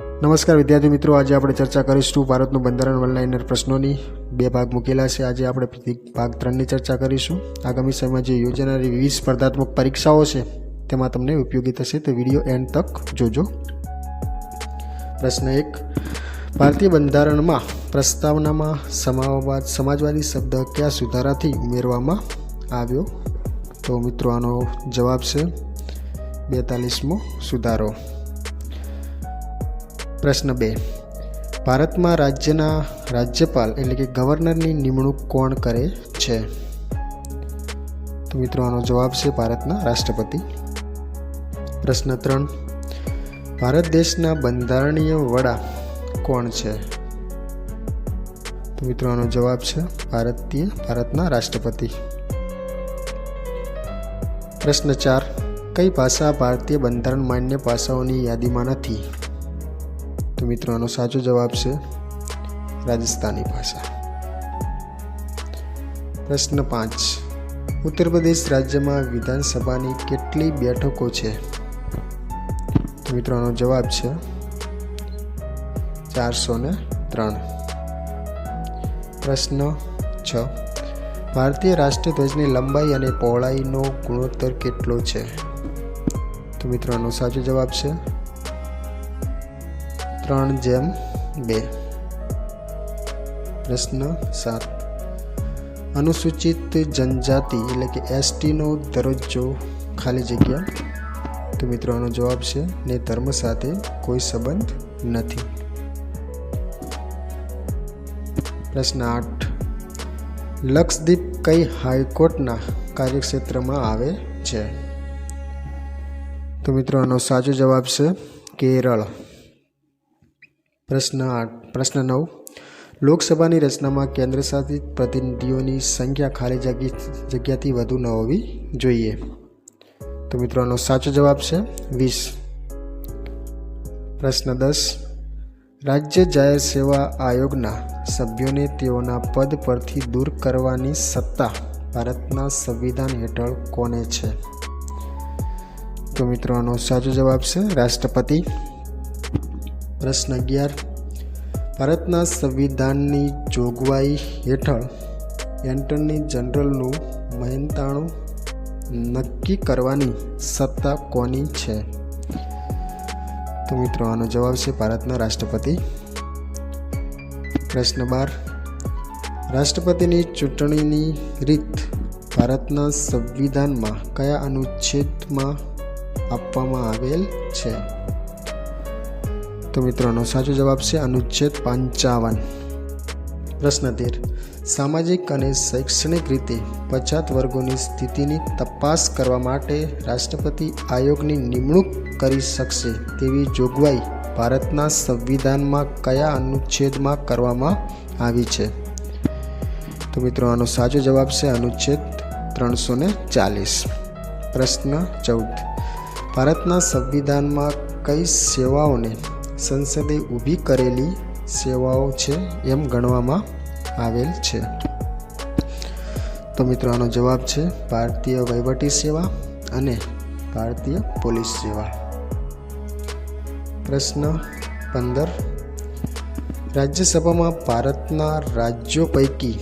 નમસ્કાર વિદ્યાર્થી મિત્રો, આજે આપણે ચર્ચા કરીશું ભારતનું બંધારણ ઓનલાઈનર પ્રશ્નોની. બે ભાગ મૂકેલા છે. આજે આપણે ભાગ ત્રણની ચર્ચા કરીશું. આગામી સમયમાં જે યોજાનારી વિવિધ સ્પર્ધાત્મક પરીક્ષાઓ છે, તેમાં તમને ઉપયોગી થશે તો વીડિયો એન્ડ તક જોજો. પ્રશ્ન એક. ભારતીય બંધારણમાં પ્રસ્તાવનામાં સમાવાદ, સમાજવાદી શબ્દ કયા સુધારાથી ઉમેરવામાં આવ્યો? તો મિત્રો, આનો જવાબ છે બેતાલીસમો સુધારો. પ્રશ્ન બે. ભારતમાં રાજ્યના રાજ્યપાલ એટલે કે ગવર્નરની નિમણૂક કોણ કરે છે? તો મિત્રો, આનો જવાબ છે ભારતના રાષ્ટ્રપતિ. પ્રશ્ન ત્રણ. ભારત દેશના બંધારણીય વડા કોણ છે? તો મિત્રો, આનો જવાબ છે ભારતીય ભારતના રાષ્ટ્રપતિ. પ્રશ્ન ચાર. કઈ ભાષા ભારતીય બંધારણ માન્ય ભાષાઓની યાદીમાં નથી? તો મિત્રો આનો સાચો જવાબ છે રાજસ્થાની ભાષા. પ્રશ્ન પાંચ. ઉત્તર પ્રદેશ રાજ્યમાં વિધાનસભાની કેટલી બેઠકો છે? તો મિત્રો આનો જવાબ છે ચારસો ને ત્રણ. પ્રશ્ન છ. ભારતીય રાષ્ટ્રધ્વજની લંબાઈ અને પહોળાઈનો ગુણોત્તર કેટલો છે? તો મિત્રો આનો સાચો જવાબ છે ત્રણ જેમ બે. પ્રશ્ન સાત. અનુસૂચિત જનજાતિ એટલે કે એસટીનો દરજ્જો ખાલી જગ્યા. તો મિત્રો આનો જવાબ છે ને ધર્મ સાથે કોઈ સંબંધ નથી. પ્રશ્ન આઠ. લક્ષદ્વીપ કઈ હાઈકોર્ટના કાર્યક્ષેત્રમાં આવે છે? તો મિત્રો આનો સાચો જવાબ છે કેરળ. પ્રશ્ન આઠ, પ્રશ્ન નવ. લોકસભાની રચનામાં કેન્દ્ર શાસિત પ્રતિનિધિઓની સંખ્યા ખાલી જગ્યા, જગ્યાથી વધુ ન હોવી જોઈએ. તો મિત્રો આનો સાચો જવાબ છે વીસ. પ્રશ્ન દસ. રાજ્ય જાહેર સેવા આયોગના સભ્યોને તેઓના પદ પરથી દૂર કરવાની સત્તા ભારતના સંવિધાન હેઠળ કોને છે? તો મિત્રો આનો સાચો જવાબ છે રાષ્ટ્રપતિ. પ્રશ્ન અગિયાર. ભારતના સંવિધાનની જોગવાઈ હેઠળ એન્ટર્ની જનરલનું મહેનતાણું નક્કી કરવાની સત્તા કોની છે? તો મિત્રો, આનો જવાબ છે ભારતના રાષ્ટ્રપતિ. પ્રશ્ન બાર. રાષ્ટ્રપતિની ચૂંટણીની રીત ભારતના સંવિધાનમાં કયા અનુચ્છેદમાં આપવામાં આવેલ છે? તો મિત્રોનો સાચો જવાબ છે અનુચ્છેદ પંચાવન. પ્રશ્ન તેર. સામાજિક અને શૈક્ષણિક રીતે પછાત વર્ગોની સ્થિતિની તપાસ કરવા માટે રાષ્ટ્રપતિ આયોગની નિમણૂક કરી શકશે તેવી જોગવાઈ ભારતના સંવિધાનમાં કયા અનુચ્છેદમાં કરવામાં આવી છે? તો મિત્રો, આનો સાચો જવાબ છે અનુચ્છેદ ત્રણસો ને ચાલીસ. પ્રશ્ન ચૌદ. ભારતના સંવિધાનમાં કઈ સેવાઓને સંસદે ઊભી કરેલી સેવાઓ છે એમ ગણવામાં આવેલ છે. તો મિત્રો, આનો જવાબ છે ભારતીય વહીવટી સેવા અને ભારતીય પોલીસ સેવા. પ્રશ્ન પંદર. રાજ્યસભામાં ભારતના રાજ્યો પૈકી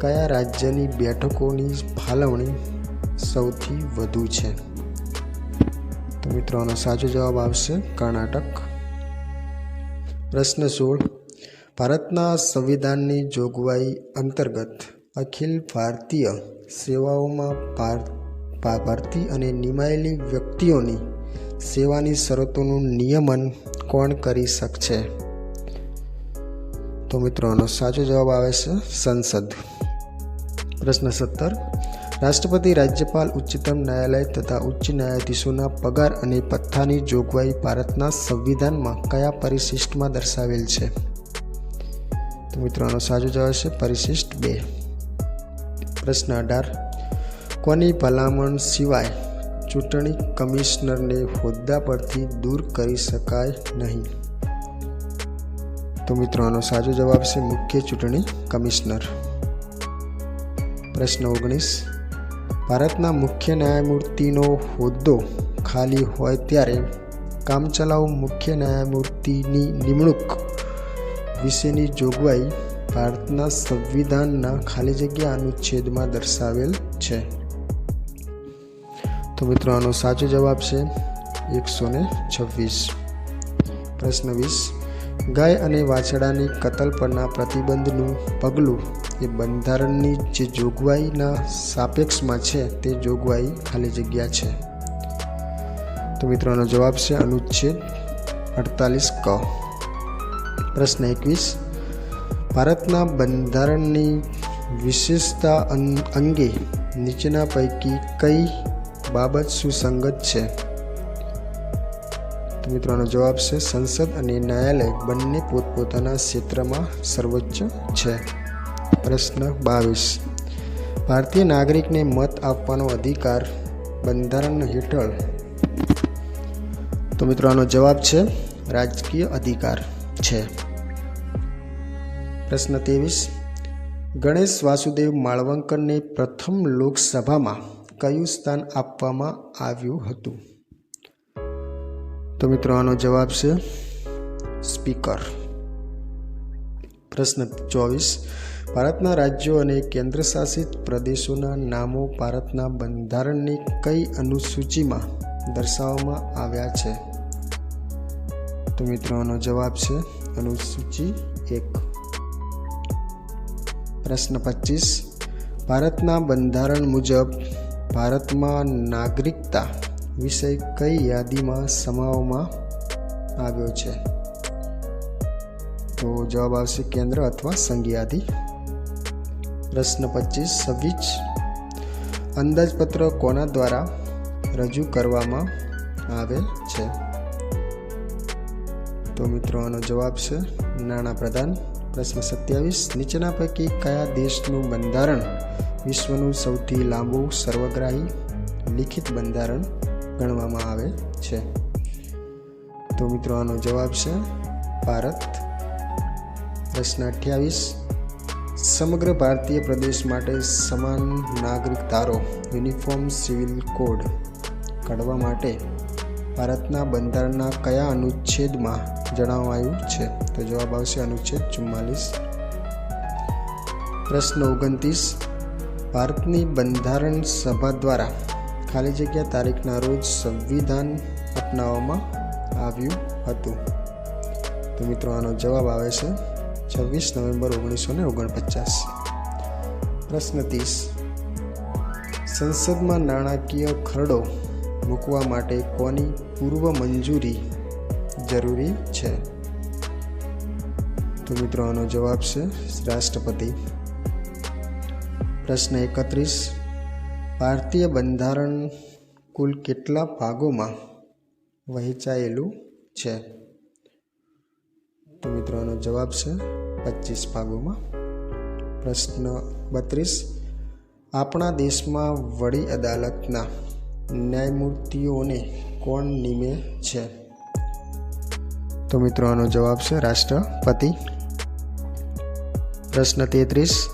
કયા રાજ્યની બેઠકોની ફાળવણી સૌથી વધુ છે? તો મિત્રો, આનો સાચો જવાબ આવશે કર્ણાટક. પ્રશ્ન સોળ. ભારતના સંવિધાનની જોગવાઈ અંતર્ગત અખિલ ભારતીય સેવાઓમાં ભાર- ભરતી અને નિમાયેલી વ્યક્તિઓની સેવાની શરતોનું નિયમન કોણ કરી શકશે? તો મિત્રોનો સાચો જવાબ આવે છે સંસદ. પ્રશ્ન સત્તર. રાષ્ટ્રપતિ રાજ્યપાલ ઉચ્ચતમ ન્યાયાલય તથા ઉચ્ચ ન્યાયાધીશોના પગાર અને પથ્થાની જોગવાઈ ભારતના સંવિધાનમાં કયા પરિશિષ્ટમાં દર્શાવેલ છે? તો મિત્રોનો સાચો જવાબ છે પરિશિષ્ટ બે. પ્રશ્ન અઢાર. કોની ભલામણ સિવાય ચૂંટણી કમિશનરને હોદ્દા પરથી દૂર કરી શકાય નહીં? તો મિત્રો, આનો સાચો જવાબ છે મુખ્ય ચૂંટણી કમિશનર. પ્રશ્ન ઓગણીસ. ભારતના મુખ્ય ન્યાયમૂર્તિનો હોદ્દો ખાલી હોય ત્યારે કામચલાઉ મુખ્ય ન્યાયમૂર્તિની નિમણૂક વિશેની જોગવાઈ ભારતના સંવિધાનના ખાલી જગ્યા અનુચ્છેદમાં દર્શાવેલ છે. તો મિત્રો, આનો સાચો જવાબ છે એકસો ને છવ્વીસ. પ્રશ્ન વીસ. ગાય અને વાછડાની કતલ પરના પ્રતિબંધનું પગલું એ બંધારણની જે જોગવાઈના સાપેક્ષમાં છે તે જોગવાઈ ખાલી જગ્યા છે. તો મિત્રોનો જવાબ છે અનુચ્છેદ અડતાલીસ ક. પ્રશ્ન એકવીસ. ભારતના બંધારણની વિશેષતા અંગે નીચેના પૈકી કઈ બાબત સુસંગત છે? તો મિત્રોનો જવાબ છે સંસદ અને ન્યાયાલય બંને પોતપોતાના ક્ષેત્રમાં સર્વોચ્ચ છે. પ્રશ્ન બાવીસ. ભારતીય નાગરિકને મત આપવાનો અધિકાર બંધારણ હેઠળ. તો મિત્રો, આનો જવાબ છે રાજકીય અધિકાર છે. પ્રશ્ન ત્રેવીસ. ગણેશ વાસુદેવ માળવંકરને પ્રથમ લોકસભામાં કયું સ્થાન આપવામાં આવ્યું હતું? તો મિત્રો, આનો જવાબ છે સ્પીકર. પ્રશ્ન ચોવીસ. ભારતના રાજ્યો અને કેન્દ્રશાસિત પ્રદેશોના નામો ભારતના બંધારણની કઈ અનુસૂચિમાં દર્શાવવામાં આવ્યા છે? તો મિત્રો, આનો જવાબ છે અનુસૂચિ એક. પ્રશ્ન પચીસ. ભારતના બંધારણ મુજબ ભારતમાં નાગરિકતા વિષય કઈ યાદીમાં સમાવવામાં આવ્યો છે? તો જવાબ આવશે કેન્દ્ર અથવા સંઘ યાદી. પ્રશ્ન પચીસ છવ્વીસ અંદાજપત્ર કોના દ્વારા રજૂ કરવામાં આવે છે? તો મિત્રો, આનો જવાબ છે નાણાં પ્રધાન. પ્રશ્ન સત્યાવીસ, નીચેના પૈકી કયા દેશનું બંધારણ વિશ્વનું સૌથી લાંબુ સર્વગ્રાહી લિખિત બંધારણ ગણવામાં આવે છે? તો મિત્રો, આનો જવાબ છે ભારત. પ્રશ્ન અઠ્યાવીસ સમગ્ર ભારતીય પ્રદેશ માટે સમાન નાગરિક ધારો, યુનિફોર્મ, સિવિલ કોડ કાઢવા માટે ભારતના બંધારણના કયા અનુચ્છેદમાં જણાવાયું છે? તો જવાબ આવશે અનુચ્છેદ ચુમ્માલીસ. પ્રશ્ન ઓગણત્રીસ. ભારતની બંધારણ સભા દ્વારા ખાલી જગ્યા તારીખના રોજ સંવિધાન અપનાવવામાં આવ્યું હતું? તો મિત્રો, આનો જવાબ આવે છે છવ્વીસ નવેમ્બર ઓગણીસો ને ઓગણપચાસ. પ્રશ્ન ત્રીસ. સંસદમાં નાણાકીય ખરડો મૂકવા માટે કોની પૂર્વ મંજૂરી જરૂરી છે? તો મિત્રો આનો જવાબ છે રાષ્ટ્રપતિ. પ્રશ્ન એકત્રીસ. ભારતીય બંધારણ કુલ કેટલા ભાગોમાં વહેંચાયેલું છે? તો મિત્રો આનો જવાબ છે પચીસ ભાગોમાં. પ્રશ્ન બત્રીસ. આપણા દેશમાં વડી અદાલતના ન્યાયમૂર્તિઓને કોણ નિમે છે? તો મિત્રો આનો જવાબ છે રાષ્ટ્રપતિ. પ્રશ્ન તેત્રીસ.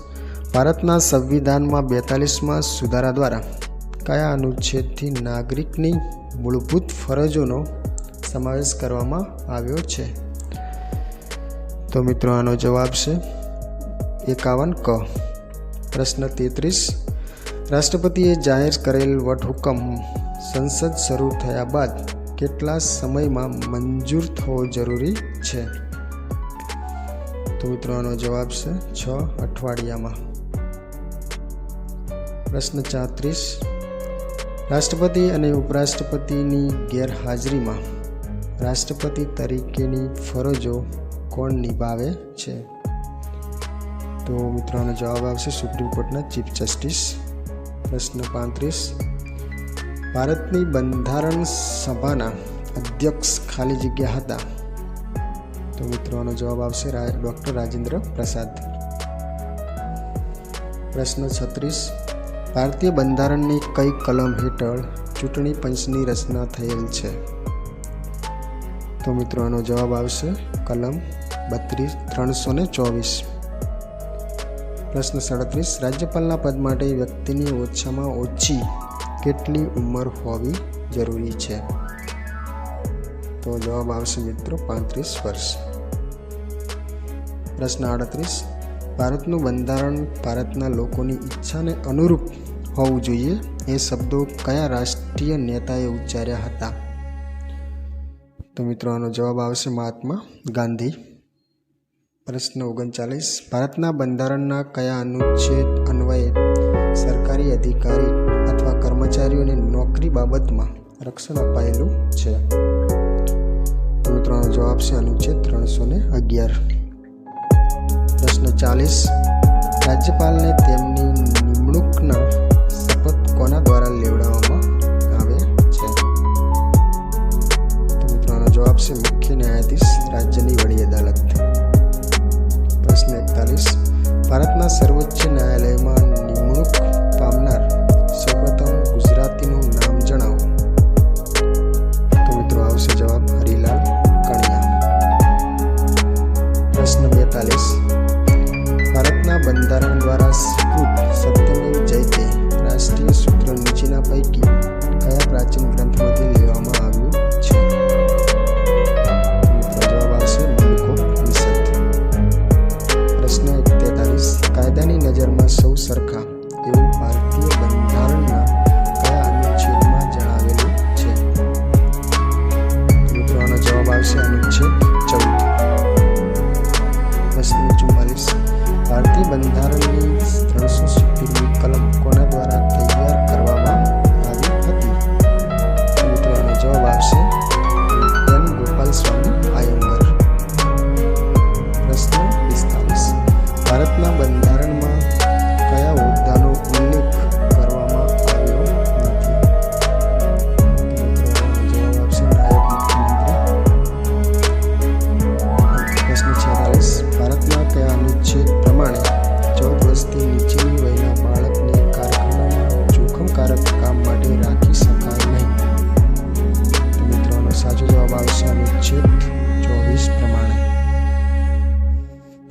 ભારતના સંવિધાનમાં બેતાલીસમાં સુધારા દ્વારા કયા અનુચ્છેદથી નાગરિકની મૂળભૂત ફરજોનો સમાવેશ કરવામાં આવ્યો છે? તો મિત્રો, આનો જવાબ છે એકાવન ક. પ્રશ્ન તેત્રીસ. રાષ્ટ્રપતિએ જાહેર કરેલ વટહુકમ સંસદ શરૂ થયા બાદ કેટલા સમયમાં મંજૂર થવો જરૂરી છે? તો મિત્રો, આનો જવાબ છે છ અઠવાડિયામાં. પ્રશ્ન ચાત્રીસ. રાષ્ટ્રપતિ અને ઉપરાષ્ટ્રપતિની ગેરહાજરીમાં રાષ્ટ્રપતિ તરીકેની ફરજો કોણ નિભાવે છે? તો મિત્રોનો જવાબ આવશે સુપ્રીમ કોર્ટના ચીફ જસ્ટિસ પ્રશ્ન પાંત્રીસ. ભારતની બંધારણ સભાના અધ્યક્ષ ખાલી જગ્યા હતા. તો મિત્રોનો જવાબ આવશે ડૉક્ટર રાજેન્દ્ર પ્રસાદ. પ્રશ્ન છત્રીસ. ભારતીય બંધારણની કઈ કલમ હેઠળ ચૂંટણી પંચની રચના થયેલ છે? તો મિત્રો આનો જવાબ આવશે કલમ બત્રીસ, ત્રણસો ને ચોવીસ. પ્રશ્ન સાડત્રીસ, રાજ્યપાલના પદ માટે વ્યક્તિની ઓછામાં ઓછી કેટલી ઉંમર હોવી જરૂરી છે? તો જવાબ આવશે મિત્રો પાંત્રીસ વર્ષ. પ્રશ્ન આડત્રીસ, ભારતનું બંધારણ ભારતના લોકોની ઈચ્છાને અનુરૂપ હોવું જોઈએ એ શબ્દો કયા રાષ્ટ્રીય નેતાએ ઉચ્ચાર્યા હતા? તો મિત્રો આનો જવાબ આવશે મહાત્મા ગાંધી. પ્રશ્ન ઓગણચાલીસ, ભારતના બંધારણના કયા અનુચ્છેદ અન્વયે સરકારી અધિકારી અથવા કર્મચારીઓને નોકરી બાબતમાં રક્ષણ અપાયેલું છે? મિત્રોનો મિત્રો જવાબ છે અનુચ્છેદ ત્રણસો ને અગિયાર. પ્રશ્ન ચાલીસ. રાજ્યપાલને તેમની નિમણૂકના શપથ કોના દ્વારા લેવડાવવામાં આવે છે? તો મિત્રો જવાબ છે મુખ્ય ન્યાયાધીશ, રાજ્યની વડી અદાલત. પ્રશ્ન ભારતના સર્વોચ્ચ ન્યાયાલયમાં નિમણૂક પામનાર સૌપ્રથમ ગુજરાતીનું નામ જણાવો. તો મિત્રો આવશે જવાબ હરિલાલ કણિયા. પ્રશ્ન બેતાલીસ. ભારતના બંધારણ દ્વારા સ્વીકૃત સત્યમેવ જયતે રાષ્ટ્રીય સૂત્ર નીચેના પૈકી કયા પ્રાચીન ગ્રંથમાંથી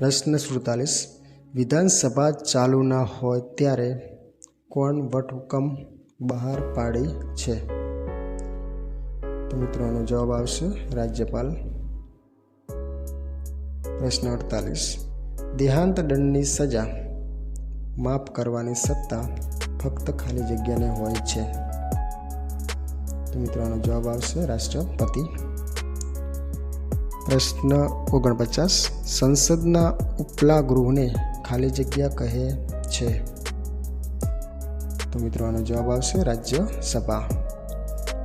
પ્રશ્ન સુડતાલીસ વિધાનસભા ચાલુ ના હોય ત્યારે કોણ વટહુકમ બહાર પાડી છે? તો મિત્રોનો જવાબ આવશે રાજ્યપાલ. પ્રશ્ન અડતાલીસ, દેહાંત દંડની સજા માફ કરવાની સત્તા ફક્ત ખાલી જગ્યાને હોય છે? તો મિત્રોનો જવાબ આવશે રાષ્ટ્રપતિ. પ્રશ્ન ઓગણપચાસ. સંસદના ઉપલા ગૃહને ખાલી જગ્યા કહે છે. તો મિત્રો આનો જવાબ આવશે રાજ્યસભા.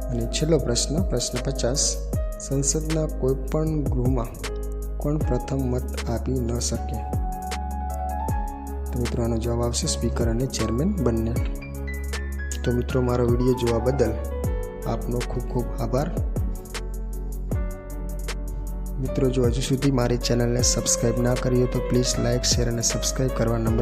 અને છેલ્લો પ્રશ્ન પ્રશ્ન પચાસ. સંસદના કોઈપણ ગૃહમાં કોણ પ્રથમ મત આપી ન શકે? તો મિત્રો આનો જવાબ આવશે સ્પીકર અને ચેરમેન બંને. તો મિત્રો મારો વીડિયો જોવા બદલ આપનો ખૂબ ખૂબ આભાર. મિત્રો, જો હજુ સુધી મારી ચેનલને સબસ્ક્રાઈબ ના કરી હોય તો પ્લીઝ લાઇક શેર અને સબસ્ક્રાઈબ કરવા નંબર